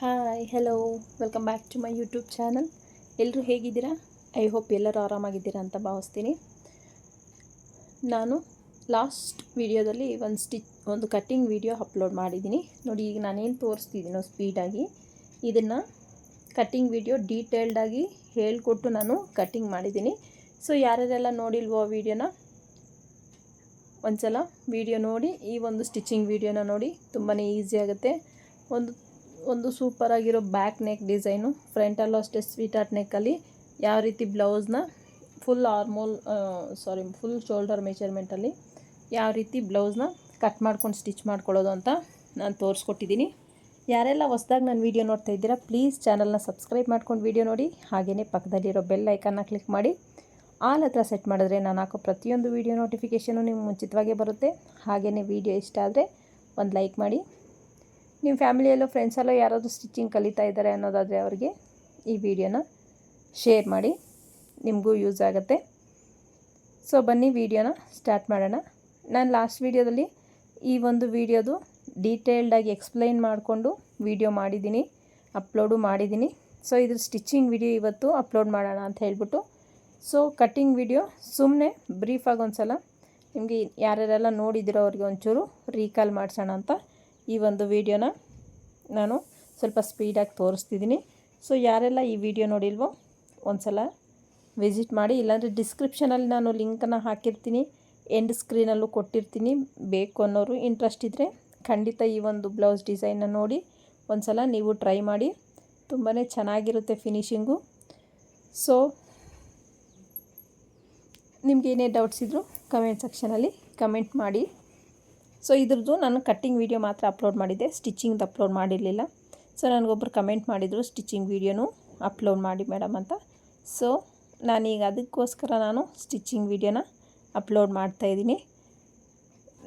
Hi hello welcome back to my YouTube channel ಎಲ್ಲರೂ ಹೇಗಿದ್ದೀರಾ? I hope ಎಲ್ಲರೂ ಆರಾಮಾಗಿದ್ದೀರಾ ಅಂತ ಭಾವಿಸ್ತೀನಿ. ನಾನು ಲಾಸ್ಟ್ ವಿಡಿಯೋದಲ್ಲಿ ಒಂದು ಸ್ಟಿಚ್ ಒಂದು ಕಟ್ಟಿಂಗ್ ವಿಡಿಯೋ ಅಪ್ಲೋಡ್ ಮಾಡಿದ್ದೀನಿ. ನೋಡಿ, ಈಗ ನಾನೇನು ತೋರಿಸ್ತಿದ್ದೀನೋ ಸ್ಪೀಡಾಗಿ ಇದನ್ನು ಕಟ್ಟಿಂಗ್ ವಿಡಿಯೋ ಡೀಟೇಲ್ಡಾಗಿ ಹೇಳಿಕೊಟ್ಟು ನಾನು ಕಟ್ಟಿಂಗ್ ಮಾಡಿದ್ದೀನಿ. ಸೊ ಯಾರ್ಯಾರೆಲ್ಲ ನೋಡಿಲ್ವೋ ಆ ವಿಡಿಯೋನ ಒಂದ್ಸಲ ವಿಡಿಯೋ ನೋಡಿ, ಈ ಒಂದು ಸ್ಟಿಚಿಂಗ್ ವಿಡಿಯೋನ ನೋಡಿ ತುಂಬಾ ಈಸಿ ಆಗುತ್ತೆ. ಒಂದು ಒಂದು ಸೂಪರಾಗಿರೋ ಬ್ಯಾಕ್ ನೆಕ್ ಡಿಸೈನು ಫ್ರಂಟಲ್ಲೂ ಅಷ್ಟೇ ಸ್ವೀಟ್ ಆರ್ಟ್ ನೆಕ್ಕಲ್ಲಿ ಯಾವ ರೀತಿ ಬ್ಲೌಸ್ನ full armhole sorry full shoulder ಮೆಷರ್ಮೆಂಟಲ್ಲಿ ಯಾವ ರೀತಿ ಬ್ಲೌಸ್ನ ಕಟ್ ಮಾಡ್ಕೊಂಡು ಸ್ಟಿಚ್ ಮಾಡ್ಕೊಳ್ಳೋದು ಅಂತ ನಾನು ತೋರಿಸ್ಕೊಟ್ಟಿದ್ದೀನಿ ಯಾರೆಲ್ಲ ಹೊಸ್ದಾಗಿ ನಾನು ವೀಡಿಯೋ ನೋಡ್ತಾ ಇದ್ದೀರಾ ಪ್ಲೀಸ್ ಚಾನಲ್ನ ಸಬ್ಸ್ಕ್ರೈಬ್ ಮಾಡ್ಕೊಂಡು ವೀಡಿಯೋ ನೋಡಿ. ಹಾಗೆಯೇ ಪಕ್ಕದಲ್ಲಿರೋ ಬೆಲ್ ಐಕನ್ನ ಕ್ಲಿಕ್ ಮಾಡಿ. ಆಲ್ ಹತ್ರ ಸೆಟ್ ಮಾಡಿದ್ರೆ ನಾನು ಹಾಕೋ ಪ್ರತಿಯೊಂದು ವೀಡಿಯೋ ನೋಟಿಫಿಕೇಷನು ನಿಮ್ಗೆ ಮುಂಚಿತವಾಗೇ ಬರುತ್ತೆ. ಹಾಗೆಯೇ ವೀಡಿಯೋ ಇಷ್ಟ ಆದರೆ ಒಂದು ಲೈಕ್ ಮಾಡಿ. ನಿಮ್ಮ ಫ್ಯಾಮಿಲಿಯಲ್ಲೋ ಫ್ರೆಂಡ್ಸಲ್ಲೋ ಯಾರಾದರೂ ಸ್ಟಿಚಿಂಗ್ ಕಲಿತಾ ಇದ್ದಾರೆ ಅನ್ನೋದಾದರೆ ಅವರಿಗೆ ಈ ವಿಡಿಯೋನ ಶೇರ್ ಮಾಡಿ, ನಿಮಗೂ ಯೂಸ್ ಆಗುತ್ತೆ. ಸೊ ಬನ್ನಿ, ವಿಡಿಯೋನ ಸ್ಟಾರ್ಟ್ ಮಾಡೋಣ. ನಾನು ಲಾಸ್ಟ್ ವೀಡಿಯೋದಲ್ಲಿ ಈ ಒಂದು ವಿಡಿಯೋದು ಡೀಟೇಲ್ಡಾಗಿ ಎಕ್ಸ್ಪ್ಲೈನ್ ಮಾಡಿಕೊಂಡು ವಿಡಿಯೋ ಮಾಡಿದ್ದೀನಿ, ಅಪ್ಲೋಡು ಮಾಡಿದ್ದೀನಿ. ಸೊ ಇದ್ರ ಸ್ಟಿಚಿಂಗ್ ವಿಡಿಯೋ ಇವತ್ತು ಅಪ್ಲೋಡ್ ಮಾಡೋಣ ಅಂತ ಹೇಳ್ಬಿಟ್ಟು. ಸೊ ಕಟ್ಟಿಂಗ್ ವಿಡಿಯೋ ಸುಮ್ಮನೆ ಬ್ರೀಫಾಗಿ ಒಂದು ಸಲ ನಿಮಗೆ ಯಾರ್ಯಾರೆಲ್ಲ ನೋಡಿದಿರೋ ಅವ್ರಿಗೆ ಒಂಚೂರು ರೀಕಾಲ್ ಮಾಡಿಸೋಣ ಅಂತ ಈ ಒಂದು ವಿಡಿಯೋನ ನಾನು ಸ್ವಲ್ಪ ಸ್ಪೀಡಾಗಿ ತೋರಿಸ್ತಿದ್ದೀನಿ. ಸೊ ಯಾರೆಲ್ಲ ಈ ವಿಡಿಯೋ ನೋಡಿಲ್ವೋ ಒಂದು ಸಲ ವಿಸಿಟ್ ಮಾಡಿ. ಇಲ್ಲಾಂದರೆ ಡಿಸ್ಕ್ರಿಪ್ಷನಲ್ಲಿ ನಾನು ಲಿಂಕನ್ನು ಹಾಕಿರ್ತೀನಿ. ಎಂಡ್ ಸ್ಕ್ರೀನಲ್ಲೂ ಕೊಟ್ಟಿರ್ತೀನಿ. ಬೇಕು ಅನ್ನೋರು ಇಂಟ್ರೆಸ್ಟ್ ಇದ್ದರೆ ಖಂಡಿತ ಈ ಒಂದು ಬ್ಲೌಸ್ ಡಿಸೈನ್ನ ನೋಡಿ. ಒಂದು ಸಲ ನೀವು ಟ್ರೈ ಮಾಡಿ. ತುಂಬಾ ಚೆನ್ನಾಗಿರುತ್ತೆ ಫಿನಿಶಿಂಗು ಸೊ ನಿಮಗೇನೇ ಡೌಟ್ಸ್ ಇದ್ದರೂ ಕಮೆಂಟ್ ಸೆಕ್ಷನಲ್ಲಿ ಕಮೆಂಟ್ ಮಾಡಿ. ಸೊ ಇದ್ರದ್ದು ನಾನು ಕಟ್ಟಿಂಗ್ ವೀಡಿಯೋ ಮಾತ್ರ ಅಪ್ಲೋಡ್ ಮಾಡಿದ್ದೆ. ಸ್ಟಿಚಿಂಗ್ದು ಅಪ್ಲೋಡ್ ಮಾಡಿರಲಿಲ್ಲ. ಸೊ ನನಗೊಬ್ಬರು ಕಮೆಂಟ್ ಮಾಡಿದರು ಸ್ಟಿಚಿಂಗ್ ವೀಡಿಯೋನು ಅಪ್ಲೋಡ್ ಮಾಡಿ ಮೇಡಮ್ ಅಂತ. ಸೊ ನಾನೀಗ ಅದಕ್ಕೋಸ್ಕರ ನಾನು ಸ್ಟಿಚಿಂಗ್ ವೀಡಿಯೋನ ಅಪ್ಲೋಡ್ ಮಾಡ್ತಾಯಿದ್ದೀನಿ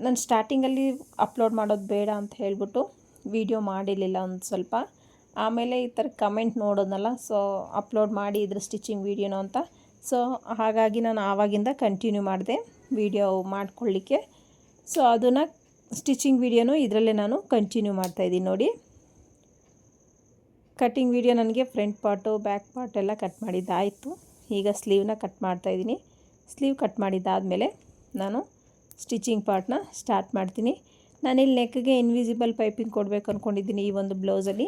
ನಾನು ಸ್ಟಾರ್ಟಿಂಗಲ್ಲಿ ಅಪ್ಲೋಡ್ ಮಾಡೋದು ಬೇಡ ಅಂತ ಹೇಳ್ಬಿಟ್ಟು ವೀಡಿಯೋ ಮಾಡಿರಲಿಲ್ಲ ಒಂದು ಸ್ವಲ್ಪ. ಆಮೇಲೆ ಈ ಥರ ಕಮೆಂಟ್ ನೋಡೋದಲ್ಲ ಸೊ ಅಪ್ಲೋಡ್ ಮಾಡಿ ಇದ್ರ ಸ್ಟಿಚಿಂಗ್ ವೀಡಿಯೋನು ಅಂತ. ಸೊ ಹಾಗಾಗಿ ನಾನು ಆವಾಗಿಂದ ಕಂಟಿನ್ಯೂ ಮಾಡಿದೆ ವೀಡಿಯೋ ಮಾಡ್ಕೊಳ್ಳಿಕ್ಕೆ. ಸೊ ಅದನ್ನು ಸ್ಟಿಚಿಂಗ್ ವೀಡಿಯೋನು ಇದರಲ್ಲೇ ನಾನು ಕಂಟಿನ್ಯೂ ಮಾಡ್ತಾಯಿದ್ದೀನಿ ನೋಡಿ. ಕಟ್ಟಿಂಗ್ ವೀಡಿಯೋ ನನಗೆ ಫ್ರಂಟ್ ಪಾರ್ಟು, ಬ್ಯಾಕ್ ಪಾರ್ಟ್ ಎಲ್ಲ ಕಟ್ ಮಾಡಿದ್ದಾಯಿತು. ಈಗ ಸ್ಲೀವ್ನ ಕಟ್ ಮಾಡ್ತಾಯಿದ್ದೀನಿ ಸ್ಲೀವ್ ಕಟ್ ಮಾಡಿದ್ದಾದಮೇಲೆ ನಾನು ಸ್ಟಿಚಿಂಗ್ ಪಾರ್ಟ್ನ ಸ್ಟಾರ್ಟ್ ಮಾಡ್ತೀನಿ. ನಾನಿಲ್ಲಿ ನೆಕ್ಗೆ ಇನ್ವಿಸಿಬಲ್ ಪೈಪಿಂಗ್ ಕೊಡಬೇಕು ಅಂದ್ಕೊಂಡಿದ್ದೀನಿ ಈ ಒಂದು ಬ್ಲೌಸಲ್ಲಿ.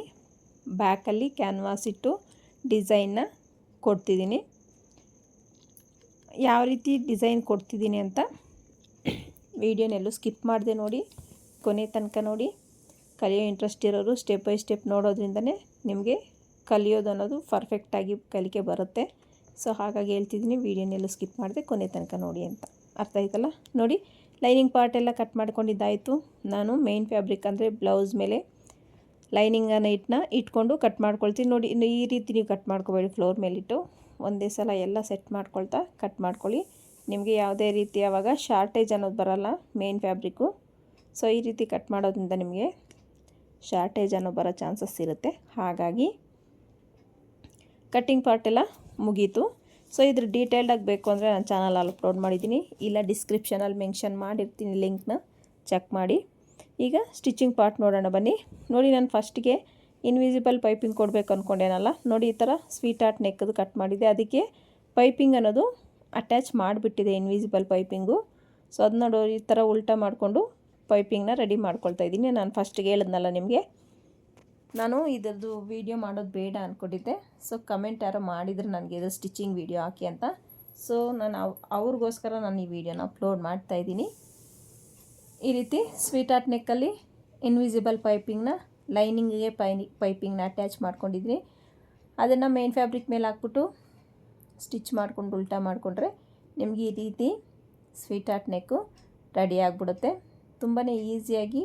ಬ್ಯಾಕಲ್ಲಿ ಕ್ಯಾನ್ವಾಸ್ ಇಟ್ಟು ಡಿಸೈನ್ನ ಕೊಡ್ತಿದ್ದೀನಿ. ಯಾವ ರೀತಿ ಡಿಸೈನ್ ಕೊಡ್ತಿದ್ದೀನಿ ಅಂತ ವೀಡಿಯೋನೆಲ್ಲೂ ಸ್ಕಿಪ್ ಮಾಡಿದೆ ನೋಡಿ, ಕೊನೆ ತನಕ ನೋಡಿ. ಕಲಿಯೋ ಇಂಟ್ರೆಸ್ಟ್ ಇರೋರು ಸ್ಟೆಪ್ ಬೈ ಸ್ಟೆಪ್ ನೋಡೋದ್ರಿಂದನೇ ನಿಮಗೆ ಕಲಿಯೋದು ಅನ್ನೋದು ಪರ್ಫೆಕ್ಟಾಗಿ ಕಲಿಕೆ ಬರುತ್ತೆ. ಸೊ ಹಾಗಾಗಿ ಹೇಳ್ತಿದ್ದೀನಿ ವೀಡಿಯೋನೆಲ್ಲೂ ಸ್ಕಿಪ್ ಮಾಡಿದೆ ಕೊನೆ ತನಕ ನೋಡಿ ಅಂತ. ಅರ್ಥ ಆಯ್ತಲ್ಲ? ನೋಡಿ ಲೈನಿಂಗ್ ಪಾರ್ಟ್ ಎಲ್ಲ ಕಟ್ ಮಾಡ್ಕೊಂಡಿದ್ದಾಯಿತು. ನಾನು ಮೇನ್ ಫ್ಯಾಬ್ರಿಕ್ ಅಂದರೆ ಬ್ಲೌಸ್ ಮೇಲೆ ಲೈನಿಂಗನ್ನು ಇಟ್ಟನ್ನ ಇಟ್ಕೊಂಡು ಕಟ್ ಮಾಡ್ಕೊಳ್ತೀನಿ. ನೋಡಿ ಇನ್ನು ಈ ರೀತಿ ನೀವು ಕಟ್ ಮಾಡ್ಕೋಬೇಡಿ ಫ್ಲೋರ್ ಮೇಲಿಟ್ಟು. ಒಂದೇ ಸಲ ಎಲ್ಲ ಸೆಟ್ ಮಾಡ್ಕೊಳ್ತಾ ಕಟ್ ಮಾಡ್ಕೊಳ್ಳಿ. ನಿಮಗೆ ಯಾವುದೇ ರೀತಿ ಆವಾಗ ಶಾರ್ಟೇಜ್ ಅನ್ನೋದು ಬರೋಲ್ಲ ಮೇನ್ ಫ್ಯಾಬ್ರಿಕ್ಕು ಸೊ ಈ ರೀತಿ ಕಟ್ ಮಾಡೋದ್ರಿಂದ ನಿಮಗೆ ಶಾರ್ಟೇಜ್ ಅನ್ನೋ ಬರೋ ಚಾನ್ಸಸ್ ಇರುತ್ತೆ. ಹಾಗಾಗಿ ಕಟ್ಟಿಂಗ್ ಪಾರ್ಟ್ ಎಲ್ಲ ಮುಗೀತು. ಸೊ ಇದ್ರ ಡೀಟೇಲ್ಡಾಗಿ ಬೇಕು ಅಂದರೆ ನಾನು ಚಾನಲಲ್ಲಿ ಅಪ್ಲೋಡ್ ಮಾಡಿದ್ದೀನಿ. ಇಲ್ಲ ಡಿಸ್ಕ್ರಿಪ್ಷನಲ್ಲಿ ಮೆನ್ಷನ್ ಮಾಡಿರ್ತೀನಿ ಲಿಂಕ್ನ ಚೆಕ್ ಮಾಡಿ. ಈಗ ಸ್ಟಿಚಿಂಗ್ ಪಾರ್ಟ್ ನೋಡೋಣ ಬನ್ನಿ. ನೋಡಿ ನಾನು ಫಸ್ಟಿಗೆ ಇನ್ವಿಸಿಬಲ್ ಪೈಪಿಂಗ್ ಕೊಡಬೇಕು ಅಂದ್ಕೊಂಡೇನಲ್ಲ ನೋಡಿ ಈ ಥರ ಸ್ವೀಟ್ ಆರ್ಟ್ ನೆಕ್ಕದು ಕಟ್ ಮಾಡಿದೆ ಅದಕ್ಕೆ ಪೈಪಿಂಗ್ ಅನ್ನೋದು ಅಟ್ಯಾಚ್ ಮಾಡಿಬಿಟ್ಟಿದೆ ಇನ್ವಿಸಿಬಲ್ ಪೈಪಿಂಗು ಸೊ ಅದನ್ನ ನೋಡಿ, ಈ ಥರ ಉಲ್ಟಾ ಮಾಡಿಕೊಂಡು ಪೈಪಿಂಗ್ನ ರೆಡಿ ಮಾಡ್ಕೊಳ್ತಾ ಇದ್ದೀನಿ. ನಾನು ಫಸ್ಟಿಗೆ ಹೇಳಿದ್ನಲ್ಲ ನಿಮಗೆ. ನಾನು ಇದರದ್ದು ವೀಡಿಯೋ ಮಾಡೋದು ಬೇಡ ಅಂದ್ಕೊಂಡಿದ್ದೆ ಸೊ ಕಮೆಂಟ್ ಯಾರೋ ಮಾಡಿದರೆ ನನಗೆ ಇದು ಸ್ಟಿಚಿಂಗ್ ವೀಡಿಯೋ ಹಾಕಿ ಅಂತ. ಸೊ ನಾನು ಅವ್, ಅವ್ರಿಗೋಸ್ಕರ ನಾನು ಈ ವಿಡಿಯೋನ ಅಪ್ಲೋಡ್ ಮಾಡ್ತಾ ಇದ್ದೀನಿ. ಈ ರೀತಿ ಸ್ವೀಟ್ ಆರ್ಟ್ ನೆಕ್ಕಲ್ಲಿ ಇನ್ವಿಸಿಬಲ್ ಪೈಪಿಂಗ್ನ ಲೈನಿಂಗಿಗೆ ಪೈ ಪೈಪಿಂಗ್ನ ಅಟ್ಯಾಚ್ ಮಾಡ್ಕೊಂಡಿದ್ದೀನಿ. ಅದನ್ನು ಮೇನ್ ಫ್ಯಾಬ್ರಿಕ್ ಮೇಲೆ ಹಾಕ್ಬಿಟ್ಟು ಸ್ಟಿಚ್ ಮಾಡಿಕೊಂಡು ಉಲ್ಟಾ ಮಾಡಿಕೊಂಡ್ರೆ ನಿಮಗೆ ಈ ರೀತಿ ಸ್ವೀಟ್ ಆರ್ಟ್ ನೆಕ್ಕು ರೆಡಿ ಆಗಿಬಿಡುತ್ತೆ. ತುಂಬಾ ಈಸಿಯಾಗಿ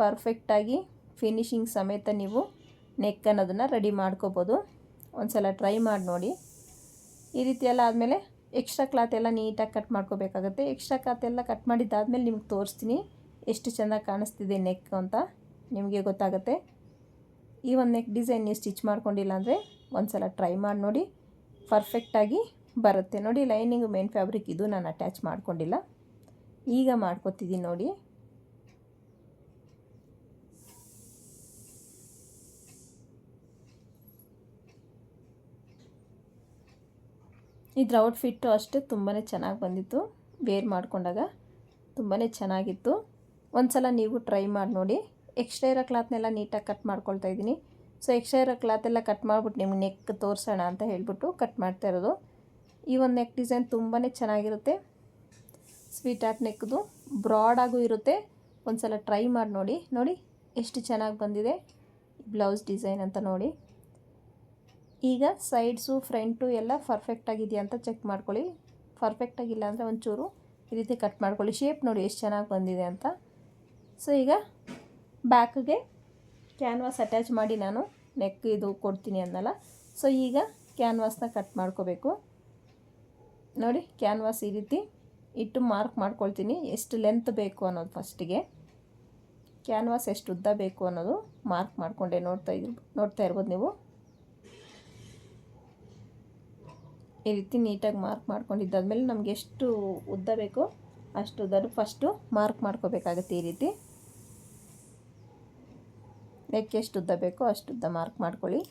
ಪರ್ಫೆಕ್ಟಾಗಿ ಫಿನಿಶಿಂಗ್ ಸಮೇತ ನೀವು ನೆಕ್ ಅನ್ನೋದನ್ನು ರೆಡಿ ಮಾಡ್ಕೋಬೋದು. ಒಂದು ಸಲ ಟ್ರೈ ಮಾಡಿ ನೋಡಿ. ಈ ರೀತಿ ಎಲ್ಲ ಆದಮೇಲೆ ಎಕ್ಸ್ಟ್ರಾ ಕ್ಲಾತ್ ಎಲ್ಲ ನೀಟಾಗಿ ಕಟ್ ಮಾಡ್ಕೋಬೇಕಾಗುತ್ತೆ. ಎಕ್ಸ್ಟ್ರಾ ಕ್ಲಾತ್ ಎಲ್ಲ ಕಟ್ ಮಾಡಿದ್ದಾದಮೇಲೆ ನಿಮ್ಗೆ ತೋರಿಸ್ತೀನಿ ಎಷ್ಟು ಚೆನ್ನಾಗಿ ಕಾಣಿಸ್ತಿದೆ ನೆಕ್ ಅಂತ ನಿಮಗೆ ಗೊತ್ತಾಗುತ್ತೆ. ಈ ಒಂದು ನೆಕ್ ಡಿಸೈನ್ ನೀವು ಸ್ಟಿಚ್ ಮಾಡ್ಕೊಂಡಿಲ್ಲ ಅಂದರೆ ಒಂದು ಸಲ ಟ್ರೈ ಮಾಡಿ ನೋಡಿ. ಪರ್ಫೆಕ್ಟಾಗಿ ಬರುತ್ತೆ. ನೋಡಿ ಲೈನಿಂಗ್ ಮೇನ್ ಫ್ಯಾಬ್ರಿಕ್ ಇದು ನಾನು ಅಟ್ಯಾಚ್ ಮಾಡ್ಕೊಂಡಿಲ್ಲ. ಈಗ ಮಾಡ್ಕೊತಿದ್ದೀನಿ ನೋಡಿ. ಇದ್ರ ಔಟ್ಫಿಟ್ಟು ಅಷ್ಟೇ ತುಂಬಾ ಚೆನ್ನಾಗಿ ಬಂದಿತ್ತು. ವೇರ್ ಮಾಡಿಕೊಂಡಾಗ ತುಂಬಾ ಚೆನ್ನಾಗಿತ್ತು. ಒಂದು ಸಲ ನೀವು ಟ್ರೈ ಮಾಡಿ ನೋಡಿ. ಎಕ್ಸ್ಟ್ರಾ ಇರೋ ಕ್ಲಾತ್ನೆಲ್ಲ ನೀಟಾಗಿ ಕಟ್ ಮಾಡ್ಕೊಳ್ತಾ ಇದ್ದೀನಿ. ಸೊ ಎಕ್ಸ್ಟ್ರಾ ಇರೋ ಕ್ಲಾತೆಲ್ಲ ಕಟ್ ಮಾಡಿಬಿಟ್ಟು ನಿಮ್ಗೆ ನೆಕ್ ತೋರಿಸೋಣ ಅಂತ ಹೇಳ್ಬಿಟ್ಟು ಕಟ್ ಮಾಡ್ತಾ ಇರೋದು. ಈ ಒಂದು ನೆಕ್ ಡಿಸೈನ್ ತುಂಬಾ ಚೆನ್ನಾಗಿರುತ್ತೆ. ಸ್ವೀಟ್ ಆರ್ಟ್ ನೆಕ್ದು ಬ್ರಾಡಾಗೂ ಇರುತ್ತೆ. ಒಂದು ಸಲ ಟ್ರೈ ಮಾಡಿ ನೋಡಿ. ನೋಡಿ, ಎಷ್ಟು ಚೆನ್ನಾಗಿ ಬಂದಿದೆ. ಬ್ಲೌಸ್ ಡಿಸೈನ್ ಅಂತ ನೋಡಿ. ಈಗ ಸೈಡ್ಸು ಫ್ರಂಟು ಎಲ್ಲ ಪರ್ಫೆಕ್ಟ್ ಆಗಿದೆಯಾ ಅಂತ ಚೆಕ್ ಮಾಡ್ಕೊಳ್ಳಿ. ಪರ್ಫೆಕ್ಟ್ ಆಗಿಲ್ಲ ಅಂದರೆ ಒಂಚೂರು ಈ ರೀತಿ ಕಟ್ ಮಾಡ್ಕೊಳ್ಳಿ. ಶೇಪ್ ನೋಡಿ ಎಷ್ಟು ಚೆನ್ನಾಗಿ ಬಂದಿದೆ ಅಂತ. ಸೊ ಈಗ ಬ್ಯಾಕ್ಗೆ ಕ್ಯಾನ್ವಾಸ್ ಅಟ್ಯಾಚ್ ಮಾಡಿ ನಾನು. ನೆಕ್ ಇದು ಕೊಡ್ತೀನಿ ಅನ್ನಲ್ಲ ಸೊ ಈಗ ಕ್ಯಾನ್ವಾಸ್ನ ಕಟ್ ಮಾಡ್ಕೋಬೇಕು. ನೋಡಿ ಕ್ಯಾನ್ವಾಸ್ ಈ ರೀತಿ ಇಟ್ಟು ಮಾರ್ಕ್ ಮಾಡ್ಕೊಳ್ತೀನಿ. ಎಷ್ಟು ಲೆಂತ್ ಬೇಕು ಅನ್ನೋದು ಫಸ್ಟಿಗೆ ಕ್ಯಾನ್ವಾಸ್ ಎಷ್ಟು ಉದ್ದ ಬೇಕು ಅನ್ನೋದು ಮಾರ್ಕ್ ಮಾಡಿಕೊಂಡೆ ನೋಡ್ತಾ ಇದ್ರು ನೋಡ್ತಾ ಇರ್ಬೋದು ನೀವು. ಈ ರೀತಿ ನೀಟಾಗಿ ಮಾರ್ಕ್ ಮಾಡ್ಕೊಂಡಿದ್ದಾದ್ಮೇಲೆ ನಮಗೆ ಎಷ್ಟು ಉದ್ದ ಬೇಕೋ ಅಷ್ಟು ಉದ್ದ ಫಸ್ಟು ಮಾರ್ಕ್ ಮಾಡ್ಕೋಬೇಕಾಗತ್ತೆ ಈ ರೀತಿ. ನೆಕ್ ಎಷ್ಟು ಉದ್ದ ಬೇಕೋ ಅಷ್ಟು ಉದ್ದ ಮಾರ್ಕ್ ಮಾಡ್ಕೊಳ್ಳಿ.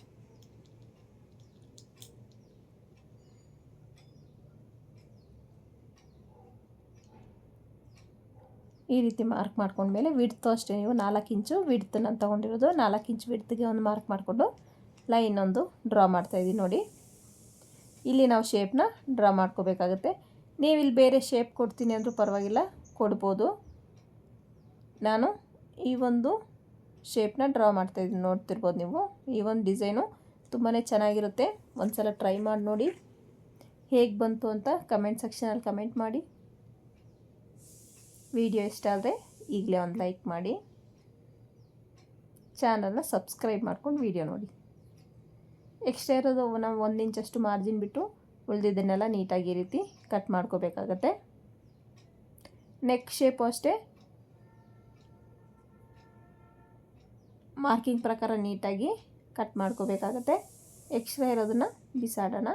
ಈ ರೀತಿ ಮಾರ್ಕ್ ಮಾಡ್ಕೊಂಡ್ಮೇಲೆ ವಿಡ್ತು ಅಷ್ಟೇ ನೀವು ನಾಲ್ಕು ಇಂಚು ವಿಡ್ತ್ ನಾನು ತೊಗೊಂಡಿರೋದು ನಾಲ್ಕು ಇಂಚು ವಿಡ್ತ್ಗೆ ಒಂದು ಮಾರ್ಕ್ ಮಾಡಿಕೊಂಡು ಲೈನ್ ಒಂದು ಡ್ರಾ ಮಾಡ್ತಾಯಿದ್ದೀವಿ ನೋಡಿ. ಇಲ್ಲಿ ನಾವು ಶೇಪ್ನ ಡ್ರಾ ಮಾಡ್ಕೋಬೇಕಾಗುತ್ತೆ. ನೀವು ಇಲ್ಲಿ ಬೇರೆ ಶೇಪ್ ಕೊಡ್ತೀನಿ ಅಂದರೂ ಪರವಾಗಿಲ್ಲ, ಕೊಡ್ಬೋದು. ನಾನು ಈ ಒಂದು ಶೇಪ್ನ ಡ್ರಾ ಮಾಡ್ತಾ ಮಾಡ್ತಾಯಿದ್ದೀನಿ ನೋಡ್ತಿರ್ಬೋದು ನೀವು. ಈ ಒಂದು ಡಿಸೈನು ತುಂಬಾ ಚೆನ್ನಾಗಿರುತ್ತೆ. ಒಂದು ಸಲ ಟ್ರೈ ಮಾಡಿ ನೋಡಿ. ಹೇಗೆ ಬಂತು ಅಂತ ಕಮೆಂಟ್ ಸೆಕ್ಷನಲ್ಲಿ ಕಮೆಂಟ್ ಮಾಡಿ. ವಿಡಿಯೋ ಇಷ್ಟ ಆದರೆ ಈಗಲೇ ಒಂದು ಲೈಕ್ ಮಾಡಿ. ಚಾನಲ್ನ ಸಬ್ಸ್ಕ್ರೈಬ್ ಮಾಡ್ಕೊಂಡು ವಿಡಿಯೋ ನೋಡಿ. ಎಕ್ಸ್ಟ್ರಾ ಇರೋದು ನಾವು ಒಂದು ಇಂಚಷ್ಟು ಮಾರ್ಜಿನ್ ಬಿಟ್ಟು ಉಳಿದಿದ್ದನ್ನೆಲ್ಲ ನೀಟಾಗಿ ಈ ರೀತಿ ಕಟ್ ಮಾಡ್ಕೋಬೇಕಾಗತ್ತೆ. ನೆಕ್ ಶೇಪು ಅಷ್ಟೇ. ಮಾರ್ಕಿಂಗ್ ಪ್ರಕಾರ ನೀಟಾಗಿ ಕಟ್ ಮಾಡ್ಕೋಬೇಕಾಗತ್ತೆ. ಎಕ್ಸ್ಟ್ರಾ ಇರೋದನ್ನು ಬಿಸಾಡೋಣ.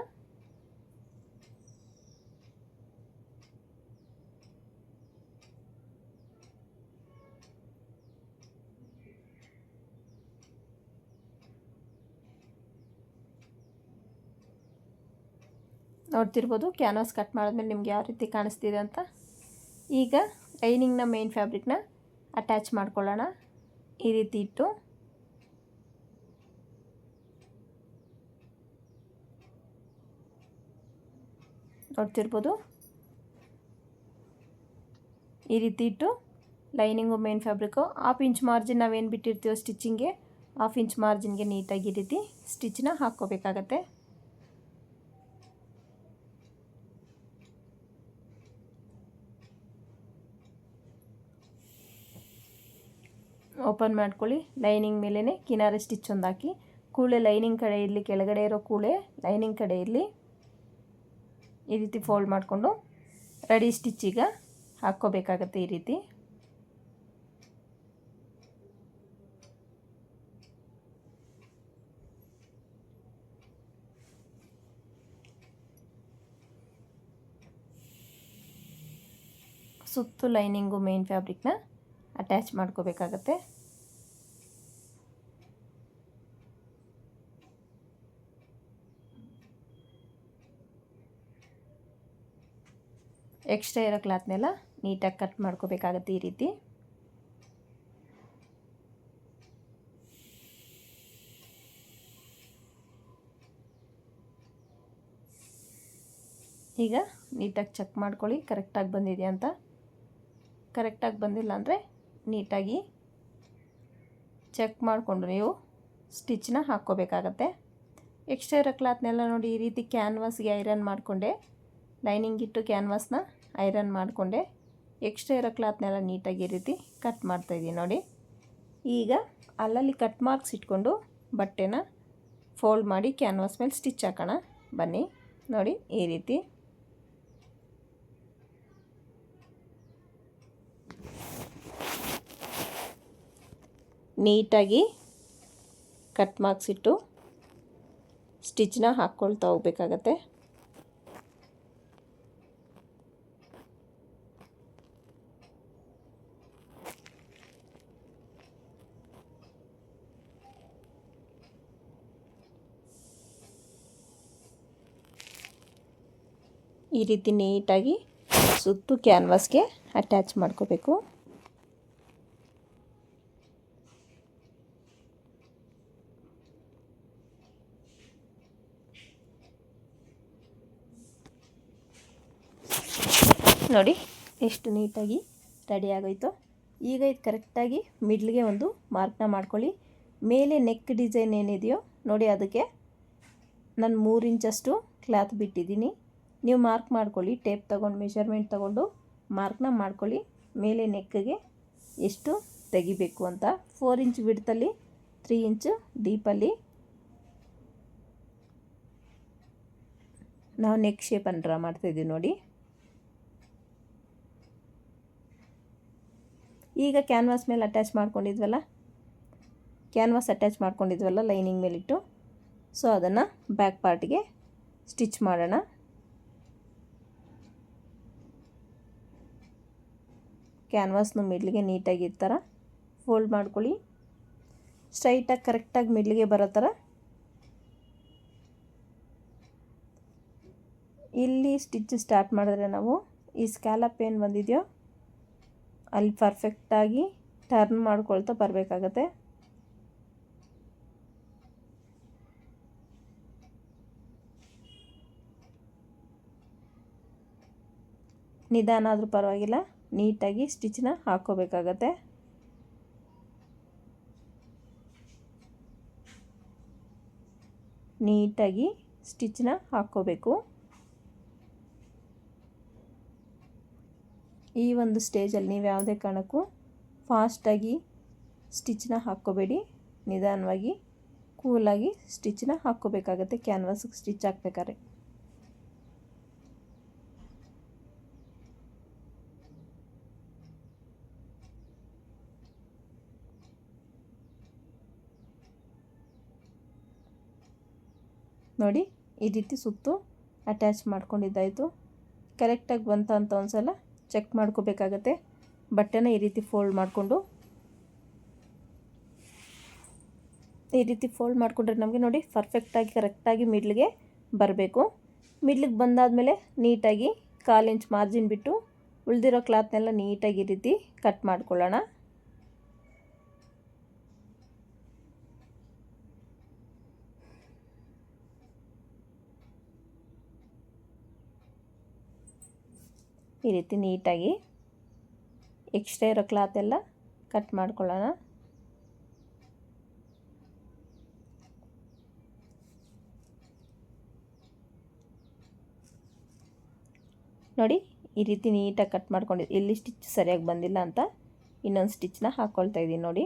ನೋಡ್ತಿರ್ಬೋದು ಕ್ಯಾನ್ವಾಸ್ ಕಟ್ ಮಾಡಿದ್ಮೇಲೆ ನಿಮ್ಗೆ ಯಾವ ರೀತಿ ಕಾಣಿಸ್ತಿದೆ ಅಂತ. ಈಗ ಲೈನಿಂಗ್ನ ಮೇನ್ ಫ್ಯಾಬ್ರಿಕ್ನ ಅಟ್ಯಾಚ್ ಮಾಡ್ಕೊಳ್ಳೋಣ. ಈ ರೀತಿ ಇಟ್ಟು ನೋಡ್ತಿರ್ಬೋದು ಈ ರೀತಿ ಇಟ್ಟು lining, main fabric, half inch margin ನಾವೇನು ಬಿಟ್ಟಿರ್ತೀವೋ ಸ್ಟಿಚ್ಚಿಂಗ್ಗೆ, ಹಾಫ್ ಇಂಚ್ ಮಾರ್ಜಿನ್ಗೆ ನೀಟಾಗಿ ಈ ರೀತಿ ಸ್ಟಿಚ್ನ ಹಾಕ್ಕೋಬೇಕಾಗತ್ತೆ. ಓಪನ್ ಮಾಡ್ಕೊಳ್ಳಿ. ಲೈನಿಂಗ್ ಮೇಲೇ ಕಿನಾರೆ ಸ್ಟಿಚ್ ಒಂದು ಹಾಕಿ ಕೂಳೆ ಲೈನಿಂಗ್ ಕಡೆ ಇರಲಿ, ಕೆಳಗಡೆ ಇರೋ ಕೂಳೆ ಲೈನಿಂಗ್ ಕಡೆ ಇರಲಿ. ಈ ರೀತಿ ಫೋಲ್ಡ್ ಮಾಡಿಕೊಂಡು ರೆಡಿ ಸ್ಟಿಚ್ಚಿಗೆ ಹಾಕ್ಕೋಬೇಕಾಗತ್ತೆ ಈ ರೀತಿ. ಸುತ್ತು ಲೈನಿಂಗು ಮೇನ್ ಫ್ಯಾಬ್ರಿಕ್ನ ಅಟ್ಯಾಚ್ ಮಾಡ್ಕೋಬೇಕಾಗತ್ತೆ. ಎಕ್ಸ್ಟ್ರಾ ಇರೋ ಕ್ಲಾತ್ನೆಲ್ಲ ನೀಟಾಗಿ ಕಟ್ ಮಾಡ್ಕೋಬೇಕಾಗತ್ತೆ ಈ ರೀತಿ. ಈಗ ನೀಟಾಗಿ ಚೆಕ್ ಮಾಡ್ಕೊಳ್ಳಿ ಕರೆಕ್ಟಾಗಿ ಬಂದಿದೆಯಾ ಅಂತ. ಕರೆಕ್ಟಾಗಿ ಬಂದಿಲ್ಲ ಅಂದರೆ ನೀಟಾಗಿ ಚೆಕ್ ಮಾಡಿಕೊಂಡು ನೀವು ಸ್ಟಿಚ್ನ ಹಾಕ್ಕೋಬೇಕಾಗತ್ತೆ. ಎಕ್ಸ್ಟ್ರಾ ಇರೋ ಕ್ಲಾತ್ನೆಲ್ಲ ನೋಡಿ ಈ ರೀತಿ ಕ್ಯಾನ್ವಾಸ್ಗೆ ಐರನ್ ಮಾಡಿಕೊಂಡೆ. ಲೈನಿಂಗ್ ಇಟ್ಟು ಕ್ಯಾನ್ವಾಸ್ನ ಐರನ್ ಮಾಡಿಕೊಂಡೆ. ಎಕ್ಸ್ಟ್ರಾ ಇರೋ ಕ್ಲಾತ್ನೆಲ್ಲ ನೀಟಾಗಿ ಈ ರೀತಿ ಕಟ್ ಮಾಡ್ತಾಯಿದ್ದೀನಿ ನೋಡಿ. ಈಗ ಅಲ್ಲಲ್ಲಿ ಕಟ್ ಮಾರ್ಕ್ಸ್ ಇಟ್ಕೊಂಡು ಬಟ್ಟೆನ ಫೋಲ್ಡ್ ಮಾಡಿ ಕ್ಯಾನ್ವಾಸ್ ಮೇಲೆ ಸ್ಟಿಚ್ ಹಾಕೋಣ. ಬನ್ನಿ ನೋಡಿ ಈ ರೀತಿ. ನೀಟಾಗಿ ಕಟ್ ಮಾರ್ಕ್ಸ್ ಇಟ್ಟು ಸ್ಟಿಚ್ನ ಹಾಕ್ಕೊಳ್ತಾ ಹೋಗ್ಬೇಕಾಗತ್ತೆ. ಈ ರೀತಿ ನೀಟಾಗಿ ಸುತ್ತು ಕ್ಯಾನ್ವಾಸ್ಗೆ ಅಟ್ಯಾಚ್ ಮಾಡ್ಕೋಬೇಕು. ನೋಡಿ, ಎಷ್ಟು ನೀಟಾಗಿ ರೆಡಿ ಆಗೋಯ್ತು. ಈಗ ಇದು ಕರೆಕ್ಟಾಗಿ ಮಿಡ್ಲ್ಗೆ ಒಂದು ಮಾರ್ಕ್ನ ಮಾಡ್ಕೊಳ್ಳಿ. ಮೇಲೆ ನೆಕ್ ಡಿಸೈನ್ ಏನಿದೆಯೋ, ನೋಡಿ ಅದಕ್ಕೆ ನಾನು ಮೂರು ಇಂಚಷ್ಟು ಕ್ಲಾತ್ ಬಿಟ್ಟಿದ್ದೀನಿ. ನೀವು ಮಾರ್ಕ್ ಮಾಡ್ಕೊಳ್ಳಿ ಟೇಪ್ ತೊಗೊಂಡು ಮೆಷರ್ಮೆಂಟ್ ತೊಗೊಂಡು ಮಾರ್ಕ್ನ ಮಾಡ್ಕೊಳ್ಳಿ. ಮೇಲೆ ನೆಕ್ಗೆ ಎಷ್ಟು ತೆಗಿಬೇಕು ಅಂತ. ಫೋರ್ ಇಂಚ್ ಬಿಡ್ತಲ್ಲಿ ತ್ರೀ ಇಂಚು ಡೀಪಲ್ಲಿ ನಾವು ನೆಕ್ ಶೇಪನ್ನು ಡ್ರಾ ಮಾಡ್ತಾಯಿದ್ದೀವಿ ನೋಡಿ. ಈಗ ಕ್ಯಾನ್ವಾಸ್ ಮೇಲೆ ಅಟ್ಯಾಚ್ ಮಾಡ್ಕೊಂಡಿದ್ವಲ್ಲ? ಕ್ಯಾನ್ವಾಸ್ ಅಟ್ಯಾಚ್ ಮಾಡ್ಕೊಂಡಿದ್ವಲ್ಲ ಲೈನಿಂಗ್ ಮೇಲಿಟ್ಟು. ಸೊ ಅದನ್ನು ಬ್ಯಾಕ್ ಪಾರ್ಟ್ಗೆ ಸ್ಟಿಚ್ ಮಾಡೋಣ. ಕ್ಯಾನ್ವಾಸ್ನು ಮಿಡ್ಲಿಗೆ ನೀಟಾಗಿ ಈ ಥರ ಫೋಲ್ಡ್ ಮಾಡ್ಕೊಳ್ಳಿ. ಸ್ಟ್ರೈಟಾಗಿ, ಕರೆಕ್ಟಾಗಿ ಮಿಡ್ಲಿಗೆ ಬರೋ ಥರ. ಇಲ್ಲಿ ಸ್ಟಿಚ್ ಸ್ಟಾರ್ಟ್ ಮಾಡಿದ್ರೆ ನಾವು ಈ ಸ್ಕ್ಯಾಲಪ್ ಏನು ಬಂದಿದೆಯೋ, ಅಲ್ಲಿ ಪರ್ಫೆಕ್ಟಾಗಿ ಟರ್ನ್ ಮಾಡ್ಕೊಳ್ತಾ ಬರಬೇಕಾಗತ್ತೆ. ನಿಧಾನ ಆದರೂ ಪರವಾಗಿಲ್ಲ. ನೀಟಾಗಿ ಸ್ಟಿಚ್ನ ಹಾಕೋಬೇಕಾಗತ್ತೆ. ನೀಟಾಗಿ ಸ್ಟಿಚ್ನ ಹಾಕ್ಕೋಬೇಕು ಈ ಒಂದು ಸ್ಟೇಜಲ್ಲಿ ನೀವು ಯಾವುದೇ ಕಾರಣಕ್ಕೂ ಫಾಸ್ಟಾಗಿ ಸ್ಟಿಚ್ನ ಹಾಕ್ಕೋಬೇಡಿ. ನಿಧಾನವಾಗಿ, ಕೂಲಾಗಿ ಸ್ಟಿಚ್ನ ಹಾಕ್ಕೋಬೇಕಾಗತ್ತೆ. ಕ್ಯಾನ್ವಾಸ್ಗೆ ಸ್ಟಿಚ್ ಹಾಕ್ಬೇಕಾದ್ರೆ. ನೋಡಿ, ಈ ರೀತಿ ಸುತ್ತು ಅಟ್ಯಾಚ್ ಮಾಡ್ಕೊಂಡಿದ್ದಾಯಿತು. ಕರೆಕ್ಟಾಗಿ ಬಂತ ಅಂತ ಒಂದು ಸಲ ಚೆಕ್ ಮಾಡ್ಕೋಬೇಕಾಗತ್ತೆ. ಬಟ್ಟೆನ ಈ ರೀತಿ ಫೋಲ್ಡ್ ಮಾಡಿಕೊಂಡು. ಈ ರೀತಿ ಫೋಲ್ಡ್ ಮಾಡಿಕೊಂಡ್ರೆ ನಮಗೆ ನೋಡಿ ಪರ್ಫೆಕ್ಟಾಗಿ ಕರೆಕ್ಟಾಗಿ ಮಿಡ್ಲಿಗೆ ಬರಬೇಕು. ಮಿಡ್ಲಿಗೆ ಬಂದಾದಮೇಲೆ ನೀಟಾಗಿ ಕಾಲು ಇಂಚ್ ಮಾರ್ಜಿನ್ ಬಿಟ್ಟು ಉಳಿದಿರೋ ಕ್ಲಾತ್ನೆಲ್ಲ ನೀಟಾಗಿ ಈ ರೀತಿ ಕಟ್ ಮಾಡ್ಕೊಳ್ಳೋಣ. ಈ ರೀತಿ ನೀಟಾಗಿ ಎಕ್ಸ್ಟ್ರಾ ಇರೋ ಕ್ಲಾತ್ ಎಲ್ಲ ಕಟ್ ಮಾಡ್ಕೊಳ್ಳೋಣ. ನೋಡಿ, ಈ ರೀತಿ ನೀಟಾಗಿ ಕಟ್ ಮಾಡ್ಕೊಂಡಿದ್ದು. ಇಲ್ಲಿ ಸ್ಟಿಚ್ ಸರಿಯಾಗಿ ಬಂದಿಲ್ಲ ಅಂತ ಇನ್ನೊಂದು ಸ್ಟಿಚ್ನ ಹಾಕ್ಕೊಳ್ತಾ ಇದ್ದೀನಿ ನೋಡಿ.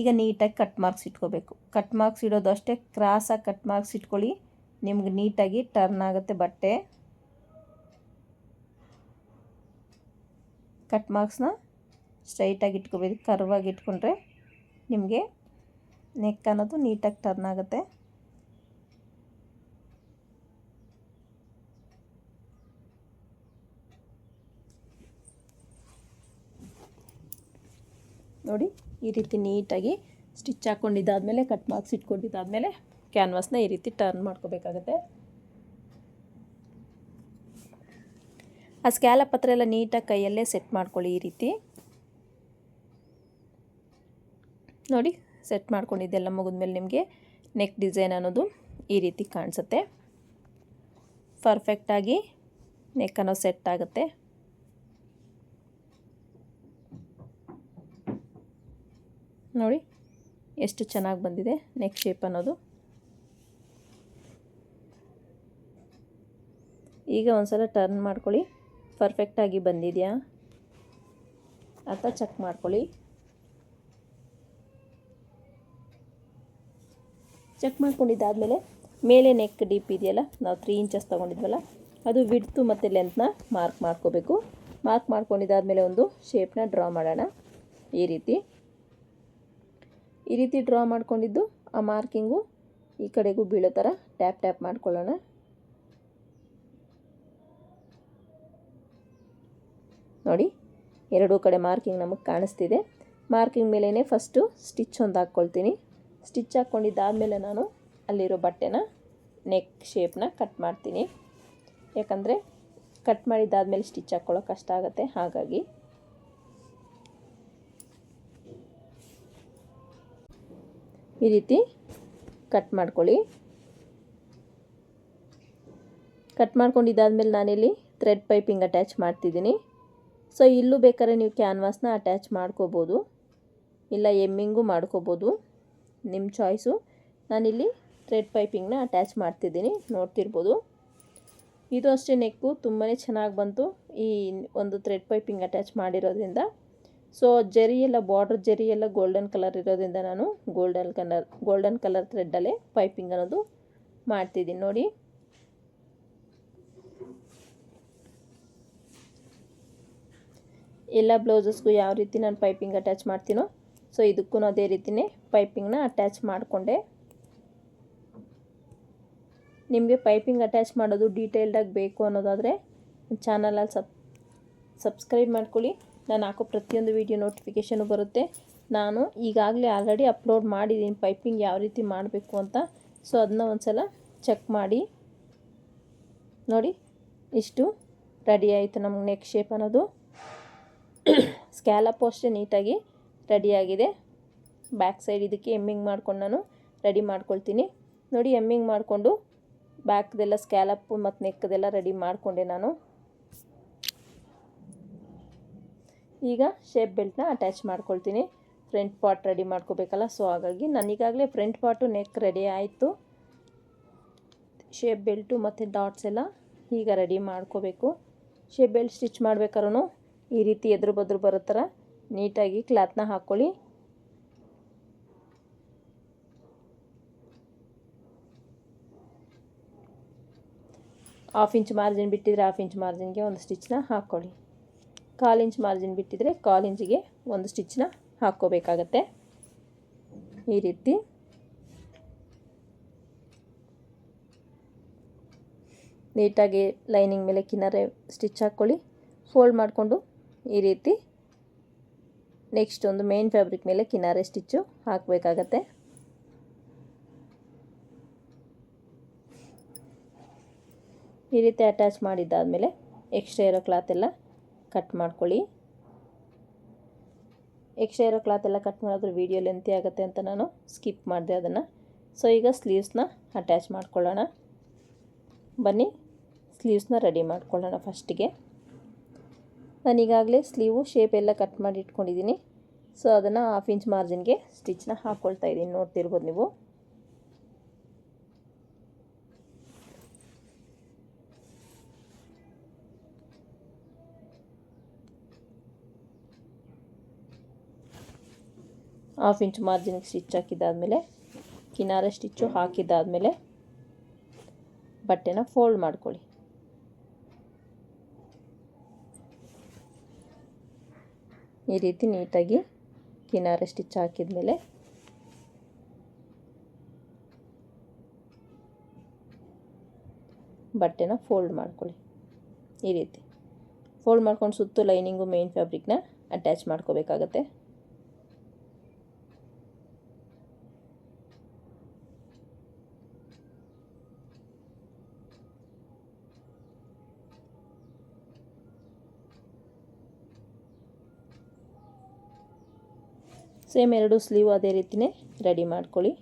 ಈಗ ನೀಟಾಗಿ ಕಟ್ ಮಾರ್ಕ್ಸ್ ಇಟ್ಕೋಬೇಕು. ಕಟ್ ಮಾರ್ಕ್ಸ್ ಇಡೋದು ಅಷ್ಟೇ, ಕ್ರಾಸಾಗಿ ಕಟ್ ಮಾರ್ಕ್ಸ್ ಇಟ್ಕೊಳ್ಳಿ. ನಿಮ್ಗೆ ನೀಟಾಗಿ ಟರ್ನ್ ಆಗುತ್ತೆ ಬಟ್ಟೆ. ಕಟ್ ಮಾರ್ಕ್ಸ್ನ ಸ್ಟ್ರೈಟಾಗಿ ಇಟ್ಕೋಬೇಕು ಕರ್ವಾಗಿ ಇಟ್ಕೊಂಡ್ರೆ ನಿಮಗೆ ನೆಕ್ ಅನ್ನೋದು ನೀಟಾಗಿ ಟರ್ನ್ ಆಗುತ್ತೆ. ನೋಡಿ, ಈ ರೀತಿ ನೀಟಾಗಿ ಸ್ಟಿಚ್ ಹಾಕ್ಕೊಂಡಿದ್ದಾದಮೇಲೆ ಕಟ್ ಮಾರ್ಕ್ಸ್ ಇಟ್ಕೊಂಡಿದ್ದಾದಮೇಲೆ ಕ್ಯಾನ್ವಾಸ್ನ ಈ ರೀತಿ ಟರ್ನ್ ಮಾಡ್ಕೋಬೇಕಾಗತ್ತೆ. ಆ ಸ್ಕ್ಯಾಲಪ್ ಹತ್ರ ಎಲ್ಲ ನೀಟಾಗಿ ಕೈಯಲ್ಲೇ ಸೆಟ್ ಮಾಡ್ಕೊಳ್ಳಿ ಈ ರೀತಿ. ನೋಡಿ, ಸೆಟ್ ಮಾಡ್ಕೊಂಡಿದ್ದೆಲ್ಲ ಮುಗಿದ್ಮೇಲೆ ನಿಮಗೆ ನೆಕ್ ಡಿಸೈನ್ ಅನ್ನೋದು ಈ ರೀತಿ ಕಾಣಿಸುತ್ತೆ. ಪರ್ಫೆಕ್ಟಾಗಿ ನೆಕ್ ಅನ್ನೋ ಸೆಟ್ ಆಗುತ್ತೆ. ನೋಡಿ, ಎಷ್ಟು ಚೆನ್ನಾಗಿ ಬಂದಿದೆ ನೆಕ್ ಶೇಪ್ ಅನ್ನೋದು. ಈಗ ಒಂದು ಸಲ ಟರ್ನ್ ಮಾಡ್ಕೊಳ್ಳಿ ಪರ್ಫೆಕ್ಟಾಗಿ ಬಂದಿದೆಯಾ? ಅಂತ ಚೆಕ್ ಮಾಡ್ಕೊಳ್ಳಿ. ಚೆಕ್ ಮಾಡ್ಕೊಂಡಿದ್ದಾದಮೇಲೆ ಮೇಲೆ ನೆಕ್ ಡೀಪ್ ಇದೆಯಲ್ಲ, ನಾವು ತ್ರೀ ಇಂಚಸ್ ತೊಗೊಂಡಿದ್ವಲ್ಲ, ಅದು ವಿಡ್ತು ಮತ್ತು ಲೆಂತ್ನ ಮಾರ್ಕ್ ಮಾಡ್ಕೋಬೇಕು. ಮಾರ್ಕ್ ಮಾಡ್ಕೊಂಡಿದ್ದಾದಮೇಲೆ ಒಂದು ಶೇಪ್ನ ಡ್ರಾ ಮಾಡೋಣ. ಈ ರೀತಿ. ಈ ರೀತಿ ಡ್ರಾ ಮಾಡ್ಕೊಂಡಿದ್ದು ಆ ಮಾರ್ಕಿಂಗು ಈ ಕಡೆಗೂ ಬೀಳೋ ಥರ ಟ್ಯಾಪ್ ಟ್ಯಾಪ್ ಮಾಡ್ಕೊಳ್ಳೋಣ. ನೋಡಿ, ಎರಡೂ ಕಡೆ ಮಾರ್ಕಿಂಗ್ ನಮಗೆ ಕಾಣಿಸ್ತಿದೆ. ಮಾರ್ಕಿಂಗ್ ಮೇಲೇ ಫಸ್ಟು ಸ್ಟಿಚ್ ಒಂದು ಹಾಕ್ಕೊಳ್ತೀನಿ. ಸ್ಟಿಚ್ ಹಾಕ್ಕೊಂಡಿದ್ದಾದಮೇಲೆ ನಾನು ಅಲ್ಲಿರೋ ಬಟ್ಟೆನ ನೆಕ್ ಶೇಪ್ನ ಕಟ್ ಮಾಡ್ತೀನಿ. ಯಾಕಂದರೆ ಕಟ್ ಮಾಡಿದ್ದಾದಮೇಲೆ ಸ್ಟಿಚ್ ಹಾಕ್ಕೊಳ್ಳೋಕೆ ಕಷ್ಟ ಆಗುತ್ತೆ, ಹಾಗಾಗಿ. ಈ ರೀತಿ ಕಟ್ ಮಾಡ್ಕೊಳ್ಳಿ. ಕಟ್ ಮಾಡ್ಕೊಂಡಿದ್ದಾದಮೇಲೆ ನಾನಿಲ್ಲಿ ಥ್ರೆಡ್ ಪೈಪಿಂಗ್ ಅಟ್ಯಾಚ್ ಮಾಡ್ತಿದ್ದೀನಿ. ಸೊ ಇಲ್ಲೂ ಬೇಕಾದ್ರೆ ನೀವು ಕ್ಯಾನ್ವಾಸ್ನ ಅಟ್ಯಾಚ್ ಮಾಡ್ಕೋಬೋದು. ಇಲ್ಲ ಎಮ್ಮಿಂಗು ಮಾಡ್ಕೋಬೋದು. ನಿಮ್ಮ ಚಾಯ್ಸು. ನಾನಿಲ್ಲಿ ಥ್ರೆಡ್ ಪೈಪಿಂಗ್ನ ಅಟ್ಯಾಚ್ ಮಾಡ್ತಿದ್ದೀನಿ. ನೋಡ್ತಿರ್ಬೋದು. ಇದು ಅಷ್ಟೇ ನೆಕ್ಕು. ತುಂಬಾ ಚೆನ್ನಾಗಿ ಬಂತು ಈ ಒಂದು ಥ್ರೆಡ್ ಪೈಪಿಂಗ್ ಅಟ್ಯಾಚ್ ಮಾಡಿರೋದ್ರಿಂದ. ಸೊ ಜರಿ ಎಲ್ಲ, ಬಾರ್ಡ್ರ್ ಜರಿ ಎಲ್ಲ ಗೋಲ್ಡನ್ ಕಲರ್ ಇರೋದ್ರಿಂದ ನಾನು ಗೋಲ್ಡನ್ ಕಲರ್ ಗೋಲ್ಡನ್ ಕಲರ್ ಥ್ರೆಡ್ಡಲ್ಲೇ ಪೈಪಿಂಗ್ ಅನ್ನೋದು ಮಾಡ್ತಿದ್ದೀನಿ. ನೋಡಿ. ಎಲ್ಲ ಬ್ಲೌಸಸ್ಗೂ ಯಾವ ರೀತಿ ನಾನು ಪೈಪಿಂಗ್ ಅಟ್ಯಾಚ್ ಮಾಡ್ತೀನೋ, ಸೊ ಇದಕ್ಕೂ ಅದೇ ರೀತಿಯೇ ಪೈಪಿಂಗ್ನ ಅಟ್ಯಾಚ್ ಮಾಡಿಕೊಂಡೆ. ನಿಮಗೆ ಪೈಪಿಂಗ್ ಅಟ್ಯಾಚ್ ಮಾಡೋದು ಡೀಟೇಲ್ಡಾಗಿ ಬೇಕು ಅನ್ನೋದಾದರೆ ಚಾನಲಲ್ಲಿ ಸಬ್, ಸಬ್ಸ್ಕ್ರೈಬ್ ಮಾಡ್ಕೊಳ್ಳಿ. ನಾನು ಹಾಕೋ ಪ್ರತಿಯೊಂದು ವಿಡಿಯೋ ನೋಟಿಫಿಕೇಷನು ಬರುತ್ತೆ. ನಾನು ಈಗಾಗಲೇ ಆಲ್ರೆಡಿ ಅಪ್ಲೋಡ್ ಮಾಡಿದ್ದೀನಿ ಪೈಪಿಂಗ್ ಯಾವ ರೀತಿ ಮಾಡಬೇಕು ಅಂತ. ಸೊ ಅದನ್ನ ಒಂದು ಸಲ ಚೆಕ್ ಮಾಡಿ. ನೋಡಿ, ಇಷ್ಟು ರೆಡಿ ಆಯಿತು ನಮ್ಗೆ ನೆಕ್ಸ್ಟ್ ಶೇಪ್ ಅನ್ನೋದು. ಸ್ಕ್ಯಾಲಪ್ ಅಷ್ಟೇ ನೀಟಾಗಿ ರೆಡಿಯಾಗಿದೆ. ಬ್ಯಾಕ್ ಸೈಡ್ ಇದಕ್ಕೆ ಎಮ್ಮಿಂಗ್ ಮಾಡ್ಕೊಂಡು ನಾನು ರೆಡಿ ಮಾಡ್ಕೊಳ್ತೀನಿ. ನೋಡಿ, ಎಮ್ಮಿಂಗ್ ಮಾಡಿಕೊಂಡು ಬ್ಯಾಕ್ದೆಲ್ಲ ಸ್ಕ್ಯಾಲಪ್ಪು ಮತ್ತು ನೆಕ್ಕದೆಲ್ಲ ರೆಡಿ ಮಾಡಿಕೊಂಡೆ ನಾನು. ಈಗ ಶೇಪ್ ಬೆಲ್ಟ್ನ ಅಟ್ಯಾಚ್ ಮಾಡ್ಕೊಳ್ತೀನಿ. ಫ್ರಂಟ್ ಪಾರ್ಟ್ ರೆಡಿ ಮಾಡ್ಕೋಬೇಕಲ್ಲ ಸೊ ಹಾಗಾಗಿ ನನಗಾಗಲೇ ಫ್ರಂಟ್ ಪಾರ್ಟು ನೆಕ್ ರೆಡಿ ಆಯಿತು. ಶೇಪ್ ಬೆಲ್ಟು ಮತ್ತು ಡಾಟ್ಸ್ ಎಲ್ಲ ಈಗ ರೆಡಿ ಮಾಡ್ಕೋಬೇಕು. ಶೇಪ್ ಬೆಲ್ಟ್ ಸ್ಟಿಚ್ ಮಾಡ್ಬೇಕಾದ್ರೂ ಈ ರೀತಿ ಎದುರು ಬದ್ರು ಬರೋ ಥರ ನೀಟಾಗಿ ಕ್ಲಾತ್ನ ಹಾಕ್ಕೊಳ್ಳಿ. ಹಾಫ್ ಇಂಚ್ ಮಾರ್ಜಿನ್ ಬಿಟ್ಟಿದ್ರೆ ಹಾಫ್ ಇಂಚ್ ಮಾರ್ಜಿನ್ಗೆ ಒಂದು ಸ್ಟಿಚ್ನ ಹಾಕ್ಕೊಳ್ಳಿ. ಕಾಲು ಇಂಚ್ ಮಾರ್ಜಿನ್ ಬಿಟ್ಟಿದ್ರೆ ಕಾಲು ಇಂಚಿಗೆ ಒಂದು ಸ್ಟಿಚ್ನ ಹಾಕ್ಕೋಬೇಕಾಗತ್ತೆ. ಈ ರೀತಿ. ನೀಟಾಗಿ ಲೈನಿಂಗ್ ಮೇಲೆ ಕಿನ್ನರೆ ಸ್ಟಿಚ್ ಹಾಕ್ಕೊಳ್ಳಿ. ಫೋಲ್ಡ್ ಮಾಡಿಕೊಂಡು ಈ ರೀತಿ ನೆಕ್ಸ್ಟ್ ಒಂದು ಮೇನ್ ಫ್ಯಾಬ್ರಿಕ್ ಮೇಲೆ ಕಿನಾರೆ ಸ್ಟಿಚ್ಚು ಹಾಕಬೇಕಾಗತ್ತೆ. ಈ ರೀತಿ ಅಟ್ಯಾಚ್ ಮಾಡಿದ್ದಾದಮೇಲೆ ಎಕ್ಸ್ಟ್ರಾ ಇರೋ ಕ್ಲಾತ್ ಎಲ್ಲ ಕಟ್ ಮಾಡ್ಕೊಳ್ಳಿ. ಎಕ್ಸ್ಟ್ರಾ ಇರೋ ಕ್ಲಾತ್ ಎಲ್ಲ ಕಟ್ ಮಾಡಿದ್ರೆ ವೀಡಿಯೋ ಲೆಂತಿ ಆಗುತ್ತೆ ಅಂತ ನಾನು ಸ್ಕಿಪ್ ಮಾಡಿದೆ ಅದನ್ನು. ಸೊ ಈಗ ಸ್ಲೀವ್ಸ್ನ ಅಟ್ಯಾಚ್ ಮಾಡ್ಕೊಳ್ಳೋಣ. ಬನ್ನಿ ಸ್ಲೀವ್ಸ್ನ ರೆಡಿ ಮಾಡ್ಕೊಳ್ಳೋಣ ಫಸ್ಟಿಗೆ ನಾನು ಈಗಾಗಲೇ ಸ್ಲೀವು ಶೇಪ್ ಎಲ್ಲ ಕಟ್ ಮಾಡಿ ಇಟ್ಕೊಂಡಿದ್ದೀನಿ. ಸೊ ಅದನ್ನು ಹಾಫ್ ಇಂಚ್ ಮಾರ್ಜಿನ್ಗೆ ಸ್ಟಿಚ್ನ ಹಾಕ್ಕೊಳ್ತಾ ಇದ್ದೀನಿ. ನೋಡ್ತಿರ್ಬೋದು ನೀವು. ಹಾಫ್ ಇಂಚ್ ಮಾರ್ಜಿನ್ಗೆ ಸ್ಟಿಚ್ ಹಾಕಿದ್ದಾದಮೇಲೆ, ಕಿನಾರ ಸ್ಟಿಚ್ಚು ಹಾಕಿದ್ದಾದಮೇಲೆ ಬಟ್ಟೆನ ಫೋಲ್ಡ್ ಮಾಡ್ಕೊಳ್ಳಿ. ಈ ರೀತಿ ನೀಟಾಗಿ ಕಿನಾರ ಸ್ಟಿಚ್ ಹಾಕಿದ ಮೇಲೆ ಬಟ್ಟೆನ ಫೋಲ್ಡ್ ಮಾಡ್ಕೊಳ್ಳಿ. ಈ ರೀತಿ. ಫೋಲ್ಡ್ ಮಾಡ್ಕೊಂಡು ಸುತ್ತು ಲೈನಿಂಗು ಮೇನ್ ಫ್ಯಾಬ್ರಿಕ್ನ ಅಟ್ಯಾಚ್ ಮಾಡ್ಕೋಬೇಕಾಗತ್ತೆ. ಸೇಮ್ ಎರಡು ಸ್ಲೀವ್ ಅದೇ ರೀತಿಯೇ ರೆಡಿ ಮಾಡ್ಕೊಳ್ಳಿ.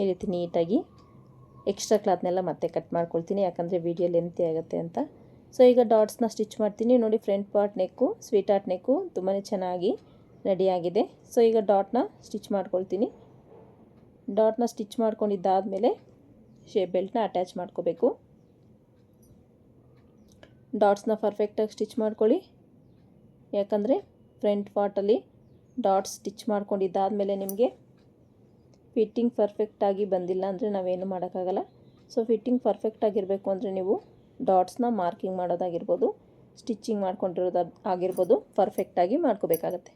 ಈ ರೀತಿ ನೀಟಾಗಿ ಎಕ್ಸ್ಟ್ರಾ ಕ್ಲಾತ್ನೆಲ್ಲ ಮತ್ತೆ ಕಟ್ ಮಾಡ್ಕೊಳ್ತೀನಿ, ಯಾಕಂದರೆ ವೀಡಿಯೋ ಲೆಂತಿ ಆಗುತ್ತೆ ಅಂತ. ಸೊ ಈಗ ಡಾಟ್ಸ್ನ ಸ್ಟಿಚ್ ಮಾಡ್ತೀನಿ. ನೋಡಿ front part neck sweetheart neck ತುಂಬಾ ಚೆನ್ನಾಗಿ ರೆಡಿಯಾಗಿದೆ ಸೊ ಈಗ ಡಾಟ್ನ ಸ್ಟಿಚ್ ಮಾಡ್ಕೊಳ್ತೀನಿ. ಡಾಟ್ನ ಸ್ಟಿಚ್ ಮಾಡ್ಕೊಂಡಿದ್ದಾದಮೇಲೆ ಶೇಪ್ ಬೆಲ್ಟ್ನ ಅಟ್ಯಾಚ್ ಮಾಡ್ಕೋಬೇಕು. ಡಾಟ್ಸ್ನ ಪರ್ಫೆಕ್ಟಾಗಿ ಸ್ಟಿಚ್ ಮಾಡ್ಕೊಳ್ಳಿ. ಯಾಕಂದರೆ ಫ್ರಂಟ್ ಪಾರ್ಟಲ್ಲಿ ಡಾಟ್ಸ್ ಸ್ಟಿಚ್ ಮಾಡ್ಕೊಂಡಿದ್ದಾದಮೇಲೆ ನಿಮಗೆ ಫಿಟ್ಟಿಂಗ್ ಪರ್ಫೆಕ್ಟಾಗಿ ಬಂದಿಲ್ಲ ಅಂದರೆ ನಾವೇನು ಮಾಡೋಕ್ಕಾಗಲ್ಲ. ಸೊ ಫಿಟ್ಟಿಂಗ್ ಪರ್ಫೆಕ್ಟಾಗಿರಬೇಕು ಅಂದರೆ ನೀವು ಡಾಟ್ಸ್ನ ಮಾರ್ಕಿಂಗ್ ಮಾಡೋದಾಗಿರ್ಬೋದು ಸ್ಟಿಚ್ಚಿಂಗ್ ಮಾಡ್ಕೊಂಡಿರೋದು ಆಗಿರ್ಬೋದು ಪರ್ಫೆಕ್ಟಾಗಿ ಮಾಡ್ಕೋಬೇಕಾಗತ್ತೆ.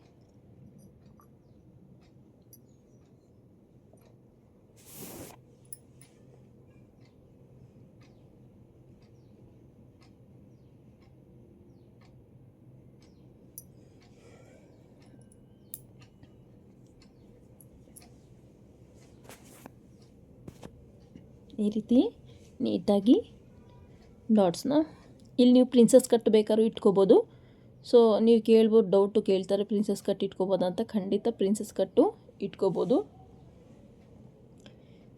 ಈ ರೀತಿ ನೀಟಾಗಿ ಡಾಟ್ಸ್ನ ಇಲ್ಲಿ ನೀವು ಪ್ರಿನ್ಸಸ್ ಕಟ್ ಬೇಕಾದ್ರೂ ಇಟ್ಕೋಬೋದು. ಸೊ ನೀವು ಕೇಳ್ಬೋದು ಡೌಟು ಕೇಳ್ತಾರೆ ಪ್ರಿನ್ಸಸ್ ಕಟ್ ಇಟ್ಕೋಬೋದು ಅಂತ ಖಂಡಿತ ಪ್ರಿನ್ಸಸ್ ಕಟ್ಟು ಇಟ್ಕೋಬೋದು.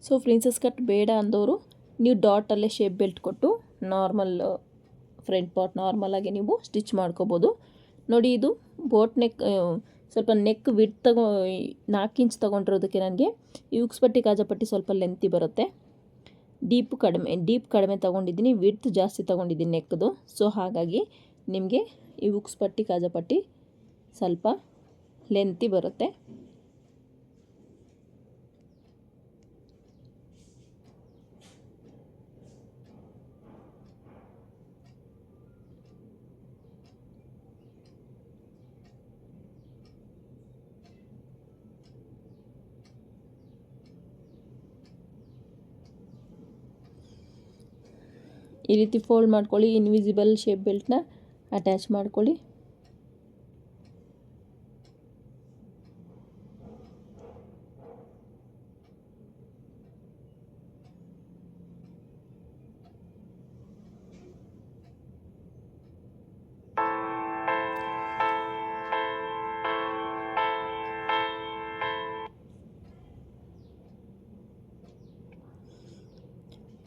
ಸೊ ಪ್ರಿನ್ಸಸ್ ಕಟ್ ಬೇಡ ಅಂದವರು ನೀವು ಡಾಟಲ್ಲೇ ಶೇಪ್ ಬೆಲ್ಟ್ ಕೊಟ್ಟು ನಾರ್ಮಲ್ ಫ್ರಂಟ್ ಪಾರ್ಟ್ ನಾರ್ಮಲಾಗಿ ನೀವು ಸ್ಟಿಚ್ ಮಾಡ್ಕೋಬೋದು. ನೋಡಿ ಇದು ಬೋಟ್ ನೆಕ್ ಸ್ವಲ್ಪ ನೆಕ್ ವಿಡ್ ತಗೋ, ನಾಲ್ಕು ಇಂಚ್ ತೊಗೊಂಡಿರೋದಕ್ಕೆ ನನಗೆ, ಈ ಉಕ್ಸ್ಪಟ್ಟಿ ಕಾಜಾಪಟ್ಟಿ ಸ್ವಲ್ಪ ಲೆಂತಿ ಬರುತ್ತೆ. ಡೀಪ್ ಕಡಿಮೆ ಡೀಪ್ ಕಡಿಮೆ ತೊಗೊಂಡಿದ್ದೀನಿ, ವಿಡ್ತ್ ಜಾಸ್ತಿ ತೊಗೊಂಡಿದ್ದೀನಿ ನೆಕ್ದು ಸೊ ಹಾಗಾಗಿ ನಿಮಗೆ ಈ ಉಕ್ಸ್ ಪಟ್ಟಿ ಕಾಜಾಪಟ್ಟಿ ಸ್ವಲ್ಪ ಲೆಂತಿ ಬರುತ್ತೆ. ಈ ರೀತಿ ಫೋಲ್ಡ್ ಮಾಡ್ಕೊಳ್ಳಿ ಇನ್ವಿಸಿಬಲ್ ಶೇಪ್ ಬೆಲ್ಟ್ನ ಅಟ್ಯಾಚ್ ಮಾಡ್ಕೊಳ್ಳಿ.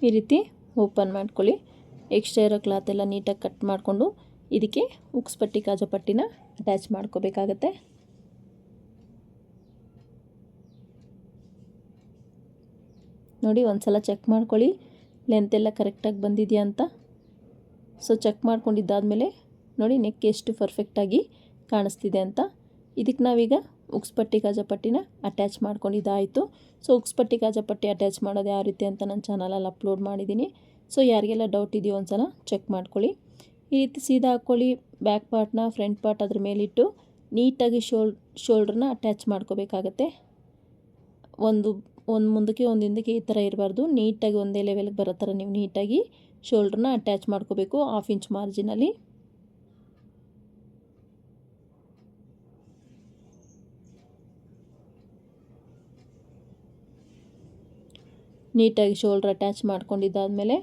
ಈ ರೀತಿ ಓಪನ್ ಮಾಡ್ಕೊಳ್ಳಿ. ಎಕ್ಸ್ಟ್ರಾ ಇರೋ ಕ್ಲಾತ್ ಎಲ್ಲ ನೀಟಾಗಿ ಕಟ್ ಮಾಡಿಕೊಂಡು ಇದಕ್ಕೆ ಉಕ್ಸ್ ಪಟ್ಟಿ, ಕಾಜಾ ಪಟ್ಟಿನ ಅಟ್ಯಾಚ್ ಮಾಡ್ಕೋಬೇಕಾಗತ್ತೆ. ನೋಡಿ ಒಂದು ಸಲ ಚೆಕ್ ಮಾಡ್ಕೊಳ್ಳಿ. ಲೆಂತ್ ಎಲ್ಲ ಕರೆಕ್ಟಾಗಿ ಬಂದಿದೆಯಾ ಅಂತ. ಸೊ ಚೆಕ್ ಮಾಡ್ಕೊಂಡಿದ್ದಾದಮೇಲೆ ನೋಡಿ ನೆಕ್ ಎಷ್ಟು ಪರ್ಫೆಕ್ಟಾಗಿ ಕಾಣಿಸ್ತಿದೆ ಅಂತ. ಇದಕ್ಕೆ ನಾವೀಗ ಉಕ್ಸ್ಪಟ್ಟಿ ಕಾಜಾಪಟ್ಟಿನ ಅಟ್ಯಾಚ್ ಮಾಡ್ಕೊಂಡಿದ್ದಾಯಿತು. ಸೊ ಉಕ್ಸ್ಪಟ್ಟಿ ಕಾಜಾಪಟ್ಟಿ ಅಟ್ಯಾಚ್ ಮಾಡೋದು ಯಾವ ರೀತಿ ಅಂತ ನನ್ನ ಚಾನಲಲ್ಲಿ ಅಪ್ಲೋಡ್ ಮಾಡಿದ್ದೀನಿ. ಸೊ ಯಾರಿಗೆಲ್ಲ ಡೌಟ್ ಇದೆಯೋ ಒಂದು ಸಲ ಚೆಕ್ ಮಾಡ್ಕೊಳ್ಳಿ. ಈ ರೀತಿ ಸೀದಾ ಹಾಕ್ಕೊಳ್ಳಿ ಬ್ಯಾಕ್ ಪಾರ್ಟ್ನ ಫ್ರಂಟ್ ಪಾರ್ಟ್ ಅದ್ರ ಮೇಲಿಟ್ಟು ನೀಟಾಗಿ ಶೋಲ್ ಶೋಲ್ಡ್ರನ್ನ ಅಟ್ಯಾಚ್ ಮಾಡ್ಕೋಬೇಕಾಗತ್ತೆ. ಒಂದು ಒಂದು ಮುಂದಕ್ಕೆ, ಒಂದು ಹಿಂದಕ್ಕೆ ಈ ಥರ ಇರಬಾರ್ದು. ನೀಟಾಗಿ ಒಂದೇ ಲೆವೆಲ್ಗೆ ಬರೋ ಥರ ನೀವು ನೀಟಾಗಿ ಶೋಲ್ಡ್ರನ್ನ ಅಟ್ಯಾಚ್ ಮಾಡ್ಕೋಬೇಕು ಹಾಫ್ ಇಂಚ್ ಮಾರ್ಜಿನಲ್ಲಿ ನೀಟಾಗಿ ಶೋಲ್ಡ್ರ್ ಅಟ್ಯಾಚ್ ಮಾಡ್ಕೊಂಡಿದ್ದಾದಮೇಲೆ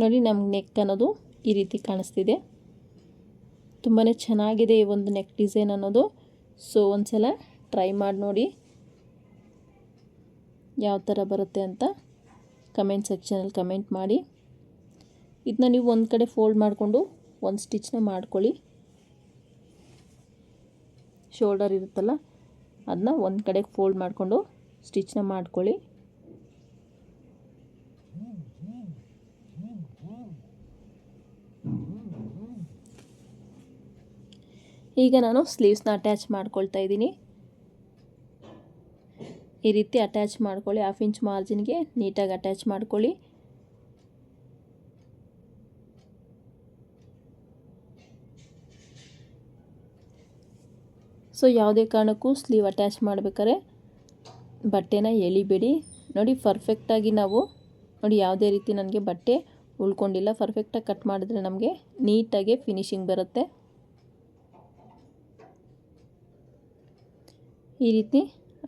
ನೋಡಿ ನಮ್ಗೆ ನೆಕ್ ಅನ್ನೋದು ಈ ರೀತಿ ಕಾಣಿಸ್ತಿದೆ. ತುಂಬಾ ಚೆನ್ನಾಗಿದೆ ಈ ಒಂದು ನೆಕ್ ಡಿಸೈನ್ ಅನ್ನೋದು. ಸೊ ಒಂದು ಸಲ ಟ್ರೈ ಮಾಡಿ ನೋಡಿ ಯಾವ ಥರ ಬರುತ್ತೆ ಅಂತ ಕಮೆಂಟ್ ಸೆಕ್ಷನಲ್ಲಿ ಕಮೆಂಟ್ ಮಾಡಿ. ಇದನ್ನ ನೀವು ಒಂದು ಕಡೆ ಫೋಲ್ಡ್ ಮಾಡಿಕೊಂಡು ಒಂದು ಸ್ಟಿಚ್ನ ಮಾಡ್ಕೊಳ್ಳಿ. ಶೋಲ್ಡರ್ ಇರುತ್ತಲ್ಲ ಅದನ್ನ ಒಂದು ಕಡೆಗೆ ಫೋಲ್ಡ್ ಮಾಡಿಕೊಂಡು ಸ್ಟಿಚ್ನ ಮಾಡ್ಕೊಳ್ಳಿ. ಈಗ ನಾನು ಸ್ಲೀವ್ಸ್ನ ಅಟ್ಯಾಚ್ ಮಾಡ್ಕೊಳ್ತಾ ಇದ್ದೀನಿ. ಈ ರೀತಿ ಅಟ್ಯಾಚ್ ಮಾಡ್ಕೊಳ್ಳಿ. ಹಾಫ್ ಇಂಚ್ ಮಾರ್ಜಿನ್ಗೆ ನೀಟಾಗಿ ಅಟ್ಯಾಚ್ ಮಾಡ್ಕೊಳ್ಳಿ. ಸೊ ಯಾವುದೇ ಕಾರಣಕ್ಕೂ ಸ್ಲೀವ್ ಅಟ್ಯಾಚ್ ಮಾಡಬೇಕಾದ್ರೆ ಬಟ್ಟೆನ ಎಳಿಬೇಡಿ. ನೋಡಿ ಪರ್ಫೆಕ್ಟಾಗಿ ನಾವು, ನೋಡಿ, ಯಾವುದೇ ರೀತಿ ನನಗೆ ಬಟ್ಟೆ ಉಳ್ಕೊಂಡಿಲ್ಲ. ಪರ್ಫೆಕ್ಟಾಗಿ ಕಟ್ ಮಾಡಿದ್ರೆ ನಮಗೆ ನೀಟಾಗಿ ಫಿನಿಶಿಂಗ್ ಬರುತ್ತೆ. ಈ ರೀತಿ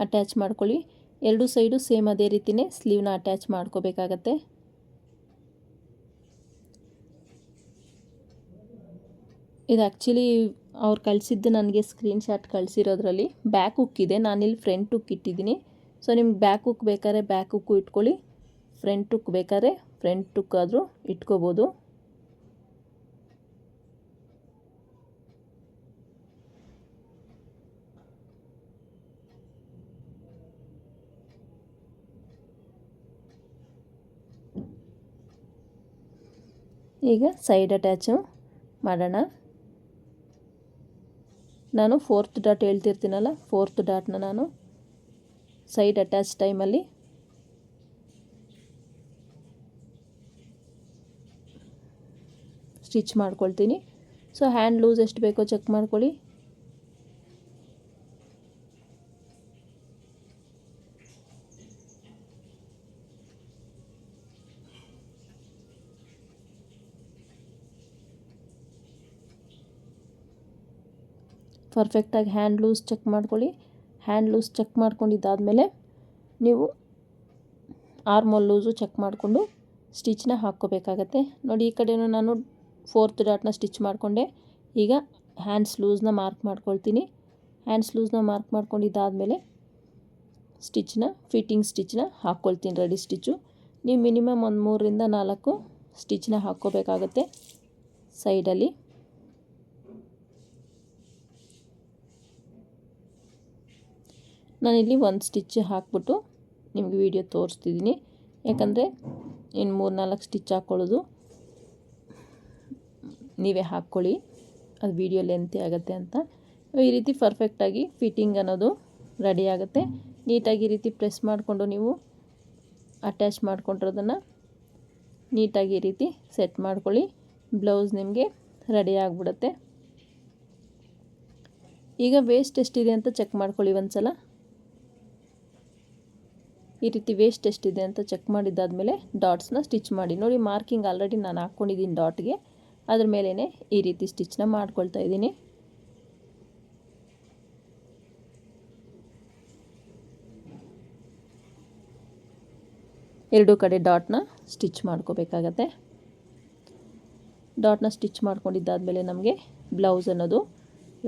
ಅಟ್ಯಾಚ್ ಮಾಡ್ಕೊಳ್ಳಿ. ಎರಡು ಸೈಡು ಸೇಮ್ ಅದೇ ರೀತಿಯೇ ಸ್ಲೀವ್ನ ಅಟ್ಯಾಚ್ ಮಾಡ್ಕೋಬೇಕಾಗತ್ತೆ. ಇದು ಆ್ಯಕ್ಚುಲಿ ಅವ್ರು ಕಳಿಸಿದ್ದು ನನಗೆ ಸ್ಕ್ರೀನ್ ಶಾಟ್ ಕಳಿಸಿರೋದ್ರಲ್ಲಿ ಬ್ಯಾಕ್ ಇದೆ. ನಾನಿಲ್ಲಿ ಫ್ರಂಟ್ ಹುಕ್ ಇಟ್ಟಿದ್ದೀನಿ. ಸೊ ನಿಮ್ಗೆ ಬ್ಯಾಕ್ ಹುಕ್ ಬೇಕಾದ್ರೆ ಬ್ಯಾಕ್ ಹುಕ್ಕು ಇಟ್ಕೊಳ್ಳಿ. ಫ್ರಂಟ್ ಹುಕ್ ಬೇಕಾದ್ರೆ ಫ್ರಂಟ್ ಹುಕ್ ಆದರೂ ಇಟ್ಕೋಬೋದು. ಈಗ ಸೈಡ್ ಅಟ್ಯಾಚು ಮಾಡೋಣ. ನಾನು ಫೋರ್ತ್ ಡಾಟ್ ಹೇಳ್ತಿರ್ತೀನಲ್ಲ ಫೋರ್ತ್ ಡಾಟ್ನ ನಾನು ಸೈಡ್ ಅಟ್ಯಾಚ್ ಟೈಮಲ್ಲಿ ಸ್ಟಿಚ್ ಮಾಡ್ಕೊಳ್ತೀನಿ. ಸೊ ಹ್ಯಾಂಡ್ ಲೂಸ್ ಎಷ್ಟು ಬೇಕೋ ಚೆಕ್ ಮಾಡ್ಕೊಳ್ಳಿ. ಪರ್ಫೆಕ್ಟಾಗಿ ಹ್ಯಾಂಡ್ ಲೂಸ್ ಚೆಕ್ ಮಾಡ್ಕೊಳ್ಳಿ. ಹ್ಯಾಂಡ್ ಲೂಸ್ ಚೆಕ್ ಮಾಡ್ಕೊಂಡಿದ್ದಾದಮೇಲೆ ನೀವು ಆರ್ಮೋಲ್ ಲೂಸು ಚೆಕ್ ಮಾಡಿಕೊಂಡು ಸ್ಟಿಚ್ನ ಹಾಕ್ಕೋಬೇಕಾಗತ್ತೆ. ನೋಡಿ, ಈ ಕಡೆಯೂ ನಾನು ಫೋರ್ತ್ ಡಾಟ್ನ ಸ್ಟಿಚ್ ಮಾಡಿಕೊಂಡೆ. ಈಗ ಹ್ಯಾಂಡ್ಸ್ ಲೂಸ್ನ ಮಾರ್ಕ್ ಮಾಡ್ಕೊಳ್ತೀನಿ. ಹ್ಯಾಂಡ್ಸ್ ಲೂಸ್ನ ಮಾರ್ಕ್ ಮಾಡ್ಕೊಂಡಿದ್ದಾದಮೇಲೆ ಸ್ಟಿಚ್ನ ಫಿಟ್ಟಿಂಗ್ ಸ್ಟಿಚ್ನ ಹಾಕ್ಕೊಳ್ತೀನಿ ರೆಡಿ ಸ್ಟಿಚ್ಚು ನೀವು ಮಿನಿಮಮ್ ಒಂದು ಮೂರರಿಂದ ನಾಲ್ಕು ಸ್ಟಿಚ್ನ ಹಾಕ್ಕೋಬೇಕಾಗತ್ತೆ ಸೈಡಲ್ಲಿ ನಾನಿಲ್ಲಿ ಒಂದು ಸ್ಟಿಚ್ ಹಾಕ್ಬಿಟ್ಟು ನಿಮಗೆ ವಿಡಿಯೋ ತೋರಿಸ್ತಿದ್ದೀನಿ. ಯಾಕಂದರೆ ಇನ್ನು ಮೂರು ನಾಲ್ಕು ಸ್ಟಿಚ್ ಹಾಕ್ಕೊಳ್ಳೋದು ನೀವೇ ಹಾಕ್ಕೊಳ್ಳಿ. ಅದು ವಿಡಿಯೋ ಲೆಂತಿ ಆಗುತ್ತೆ ಅಂತ. ಈ ರೀತಿ ಪರ್ಫೆಕ್ಟಾಗಿ ಫಿಟ್ಟಿಂಗ್ ಅನ್ನೋದು ರೆಡಿ ಆಗುತ್ತೆ. ನೀಟಾಗಿ ಈ ರೀತಿ ಪ್ರೆಸ್ ಮಾಡಿಕೊಂಡು ನೀವು ಅಟ್ಯಾಚ್ ಮಾಡಿಕೊಂಡಿರೋದನ್ನು ನೀಟಾಗಿ ಈ ರೀತಿ ಸೆಟ್ ಮಾಡ್ಕೊಳ್ಳಿ. ಬ್ಲೌಸ್ ನಿಮಗೆ ರೆಡಿ ಆಗಿಬಿಡುತ್ತೆ. ಈಗ ವೇಸ್ಟ್ ಎಷ್ಟಿದೆ ಅಂತ ಚೆಕ್ ಮಾಡ್ಕೊಳ್ಳಿ ಒಂದು ಸಲ ಈ ರೀತಿ ವೇಸ್ಟ್ ಎಷ್ಟಿದೆ ಅಂತ ಚೆಕ್ ಮಾಡಿದ್ದಾದಮೇಲೆ ಡಾಟ್ಸ್ನ ಸ್ಟಿಚ್ ಮಾಡಿ. ನೋಡಿ ಮಾರ್ಕಿಂಗ್ ಆಲ್ರೆಡಿ ನಾನು ಹಾಕ್ಕೊಂಡಿದ್ದೀನಿ ಡಾಟ್ಗೆ ಅದ್ರ ಮೇಲೇ ಈ ರೀತಿ ಸ್ಟಿಚ್ನ ಮಾಡ್ಕೊಳ್ತಾ ಇದ್ದೀನಿ. ಎರಡೂ ಕಡೆ ಡಾಟ್ನ ಸ್ಟಿಚ್ ಮಾಡ್ಕೋಬೇಕಾಗತ್ತೆ. ಡಾಟ್ನ ಸ್ಟಿಚ್ ಮಾಡ್ಕೊಂಡಿದ್ದಾದಮೇಲೆ ನಮಗೆ ಬ್ಲೌಸ್ ಅನ್ನೋದು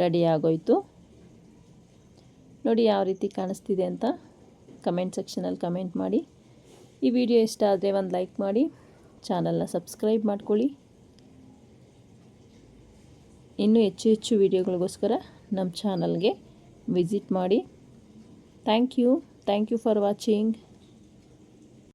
ರೆಡಿ ಆಗೋಯಿತು. ನೋಡಿ ಯಾವ ರೀತಿ ಕಾಣಿಸ್ತಿದೆ ಅಂತ. ಕಮೆಂಟ್ ಸೆಕ್ಷನಲ್ಲಿ ಕಮೆಂಟ್ ಮಾಡಿ. ಈ ವಿಡಿಯೋ ಇಷ್ಟ ಆದರೆ ಒಂದು ಲೈಕ್ ಮಾಡಿ. ಚಾನಲ್ನ ಸಬ್ಸ್ಕ್ರೈಬ್ ಮಾಡ್ಕೊಳ್ಳಿ. ಇನ್ನೂ ಹೆಚ್ಚು ಹೆಚ್ಚು ವಿಡಿಯೋಗಳಿಗೋಸ್ಕರ ನಮ್ಮ ಚಾನಲ್ಗೆ ವಿಸಿಟ್ ಮಾಡಿ. Thank you. Thank you for watching.